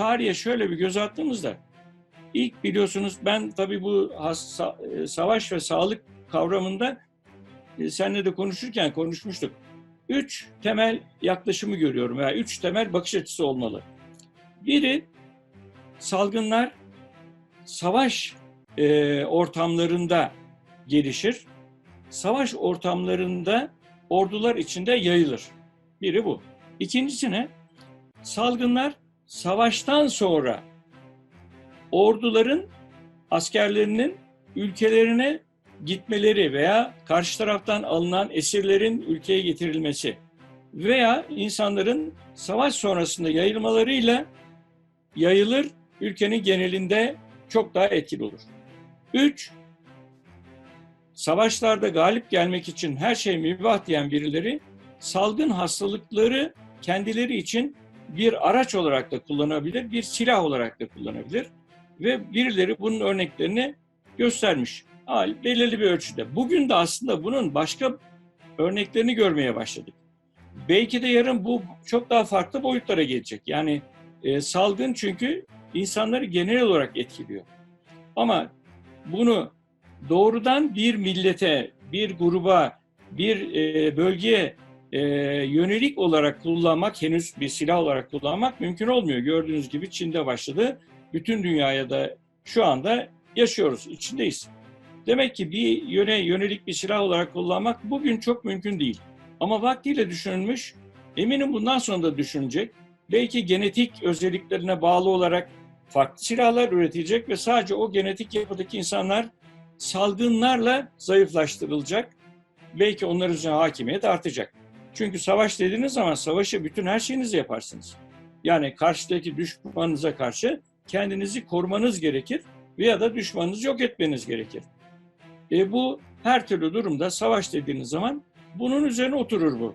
tarihe şöyle bir göz attığımızda ilk biliyorsunuz ben tabii bu has- sa- e, savaş ve sağlık kavramında e, seninle de konuşurken konuşmuştuk. Üç temel yaklaşımı görüyorum veya üç temel bakış açısı olmalı. Biri salgınlar savaş e, ortamlarında gelişir. Savaş ortamlarında ordular içinde yayılır. Biri bu. İkincisi ne? Salgınlar savaştan sonra orduların askerlerinin ülkelerine gitmeleri veya karşı taraftan alınan esirlerin ülkeye getirilmesi veya insanların savaş sonrasında yayılmalarıyla yayılır, ülkenin genelinde çok daha etkili olur. Üç, savaşlarda galip gelmek için her şey mübah diyen birileri salgın hastalıkları kendileri için bir araç olarak da kullanabilir, bir silah olarak da kullanabilir ve birileri bunun örneklerini göstermiş. Ha, belirli bir ölçüde. Bugün de aslında bunun başka örneklerini görmeye başladık. Belki de yarın bu çok daha farklı boyutlara gelecek. Yani e, salgın çünkü insanları genel olarak etkiliyor. Ama bunu doğrudan bir millete, bir gruba, bir e, bölgeye e, yönelik olarak kullanmak, henüz bir silah olarak kullanmak mümkün olmuyor. Gördüğünüz gibi Çin'de başladı. Bütün dünyaya da şu anda yaşıyoruz, içindeyiz. Demek ki bir yöne yönelik bir silah olarak kullanmak bugün çok mümkün değil. Ama vaktiyle düşünülmüş, eminim bundan sonra da düşünecek. Belki genetik özelliklerine bağlı olarak farklı silahlar üretilecek ve sadece o genetik yapıdaki insanlar salgınlarla zayıflaştırılacak. Belki onların üzerine hakimiyet artacak. Çünkü savaş dediğiniz zaman savaşı bütün her şeyinizi yaparsınız. Yani karşıdaki düşmanınıza karşı kendinizi korumanız gerekir veya da düşmanınızı yok etmeniz gerekir. E bu her türlü durumda savaş dediğiniz zaman bunun üzerine oturur bu.